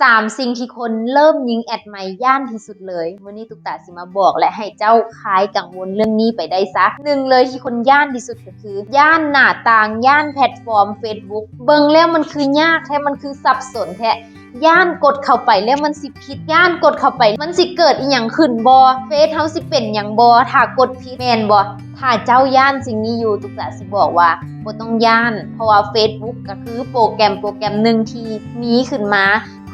สามสิ่งที่คนเริ่มยิงแอดใหม่ย่านที่สุดเลยวันนี้ตุกตาสิมาบอกและให้เจ้าคลายกังวลเรื่องนี้ไปได้ซะหนึ่งเลยที่คนย่านที่สุดก็คือ ย่านหน้าต่างย่านแพลตฟอร์ม Facebook เบิ่งแล้วมันคือยากแท้มันคือสับสนแท้ย่านกดเข้าไปแล้วมันสิผิดย่านกดเข้าไป มันสิเกิดอีหยังขึ้นบ่เฟซเฮาสิเป็นหยังบ่ถ้ากดผิดแมนบ่ถ้าเจ้าย่านสิ่งนี้อยู่ตุกตาสิบอกว่าบ่ต้องย่าน เพราะว่า Facebook ก็คือโปรแกรมโปรแกรมหนึ่งที่มีขึ้นมา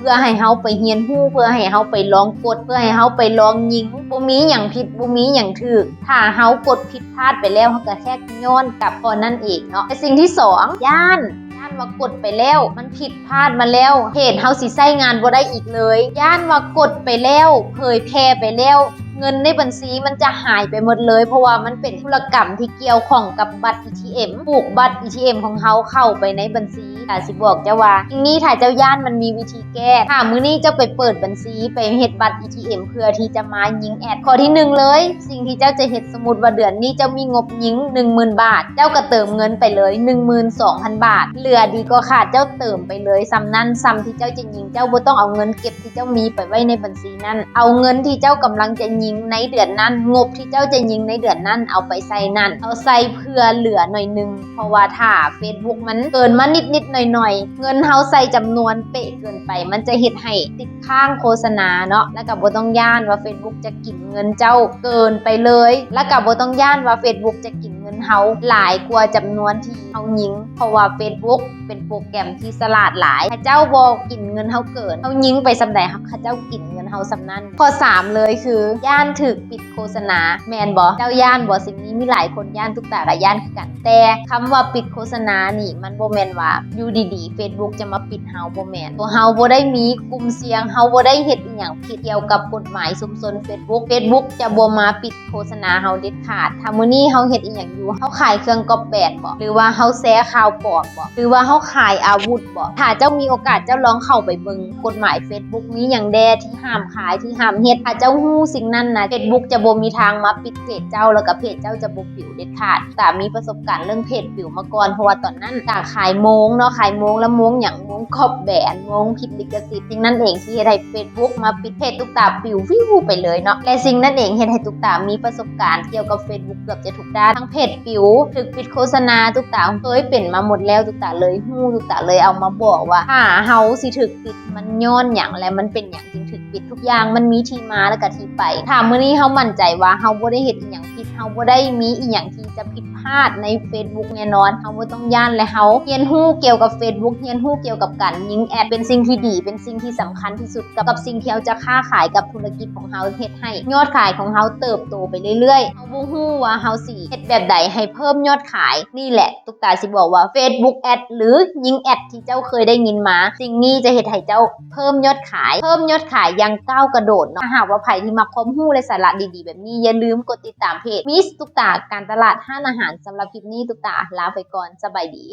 พื่อให้เฮาไปเรียนรู้เพื่อให้เฮาไปลองกด เพื่อให้เฮาไปลองยิงบ่มีหยังผิดบ่มีหยังถูกถ้าเฮากดผิดพลาดไปแล้วเฮาก็แค่ย้อนกลับพอนั่นเองเนาะแต่สิ่งที่สองย่านย่านว่ากดไปแล้ว มันผิดพลาดมาแล้วเหตุเฮาสิใช้งานบ่ได้อีกเลย ย่านว่ากดไปแล้วเผยแพร่ไปแล้ว เงินในบัญชีมันจะหายไปหมดเลย เพราะว่ามันเป็นธุรกรรมที่เกี่ยวข้องกับบัตร ATM ผูกบัตร ATM ของเขาเข้าไปในบัญชีแต่สิบอกเจ้าว่าทีนี้ถ้าเจ้าย่านมันมีวิธีแก้ถ้ามื้อนี้เจ้าไปเปิดบัญชีไปเฮ็ดบัตร ATM เพื่อที่จะมายิงแอดข้อที่หนึ่งเลย สิ่งที่เจ้าจะเฮ็ดสมมุติว่าเดือนนี้เจ้ามีงบยิง 10,000 บาท เจ้าก็เติมเงินไปเลย 12,000 บาท เหลือดีก็ขาดเจ้าเติมไปเลยซ้ำนั้นซ้ำที่เจ้าจะยิงเจ้าบ่ต้องเอาเงินเก็บที่เจ้ามีไปไว้ในบัญชีนั้นเอาเงินที่เจ้ากำลังจะยิงในเดือนนั้น งบที่เจ้าจะยิงในเดือนนั้นเอาไปใส่นั่น เอาใส่เพื่อเหลือหน่อยหนึง เพราะว่าถ้า Facebook มันเกินมานิดนิดหน่อยหน่อยเงินเฮาใส่จำนวนเป๊ะเกินไป มันจะเฮ็ดให้ติดข้างโฆษณาเนาะแล้วก็บ่ต้องย่านว่า Facebook จะกินเงินเจ้าเกินไปเลย แล้วก็บ่ต้องย่านว่า Facebook จะกินเงินเฮาหลายกว่าจำนวนที่เฮายิง เพราะว่า Facebook เป็นโปรแกรมที่สลาดหลายถ้าเจ้าบ่กินเงินเฮาเกินเฮายิงไปสำใดครับเขาเจ้ากินเงินเฮาสำนั้นข้อ 3 เลยคือย่านถึกปิดโฆษณาแมนบ่เจ้าย่านบ่สิ่งนี้มีหลายคนย่านทุกตากับย่านคือกัน แต่คำว่าปิดโฆษณานี่มันโบแมนว่าอยู่ดีๆ Facebook จะมาปิดเฮาโบแมนตัวเฮาโบได้มีกลุ่มเสียงเฮาโบได้เฮ็ดอีหยังผิดเกี่ยวกับกฎหมายสุมสน Facebook Facebook จะโบมาปิดโฆษณาเฮาเด็ดขาดถ้ามือนี้เฮาเฮ็ดอีหยังอยู่เฮาขายเครื่องกอบแบดบ่หรือว่าเฮาแชร์ข่าวปลอมบ่หรือว่าเฮาขายอาวุธบ่ถ้าเจ้ามีโอกาสเจ้าลองเข้าไปเบิ่งกฎหมาย Facebook มีหยังแดที่ห้ามขายที่ห้ามเฮ็ดถ้าเจ้าฮู้สิ่งนั้นนะ Facebook จะบ่มีทางมาปิดเพจเจ้าแล้วก็เพจเจ้าจะบ่ปิวเด็ดขาดแต่มีประสบการณ์เรื่องเพจปิวมาก่อนเพราะว่าตอนนั้นกาขายโมงเนาะขายโมงแล้วโมงหยังโมงขอบแบนโมงผิดลิขสิทธิ์สิ่งนั้นเองที่เฮ็ดให้ Facebook มาปิดเพจตุกตาปิววิวไปเลยเนาะและสิ่งนั้นเองเฮ็ดให้ตุกตามีประสบการณ์เกี่ยวกับ Facebook เกือบจะทุกด้านทั้งเพจปิวถึกปิดโฆษณาตุกตาเคยเป็นมาหมดแล้วตุกตาเลยฮู้ตุกตาเลยเอามาบอกว่าถ้าเฮาสิถึกปิดมันย้อนหยังและมันเป็นหยังจึง ปิดทุกอย่างมันมีที่มาแล้วก็ที่ไปถามมื้อนี้เฮามั่นใจว่าเฮาบ่ได้เฮ็ดอีหยังผิดเฮาบ่ได้มีอีหยังที่จะผิด ลาดใน Facebook แน่นอนเฮาบ่ต้องย่านและเฮาเรียนรู้เกี่ยวกับ Facebook เรียนรู้เกี่ยวกับการยิงแอดเป็นสิ่งที่ดี เป็นสิ่งที่สำคัญที่สุดกับสิ่งที่เราจะค้าขายกับธุรกิจของเฮาเฮ็ดให้ยอดขายของเฮาเติบโตไปเรื่อยๆเฮาบ่ฮู้ว่าเฮาสิเฮ็ดแบบใดให้เพิ่มยอดขายนี่แหละ ตุกตาสิบอกว่า Facebook แอดหรือยิงแอดที่เจ้าเคยได้ยินมา สิ่งนี้จะเฮ็ดให้เจ้าเพิ่มยอดขาย เพิ่มยอดขายยังก้าวกระโดดเนาะหากว่าใครที่มาคมรู้และสาระดีๆ แบบนี้อย่าลืมกดติดตามเพจมิสตุกตาการตลาดห้านอาหารสำหรับคลิปนี้ตุ๊กตาลาไปก่อนสบายดี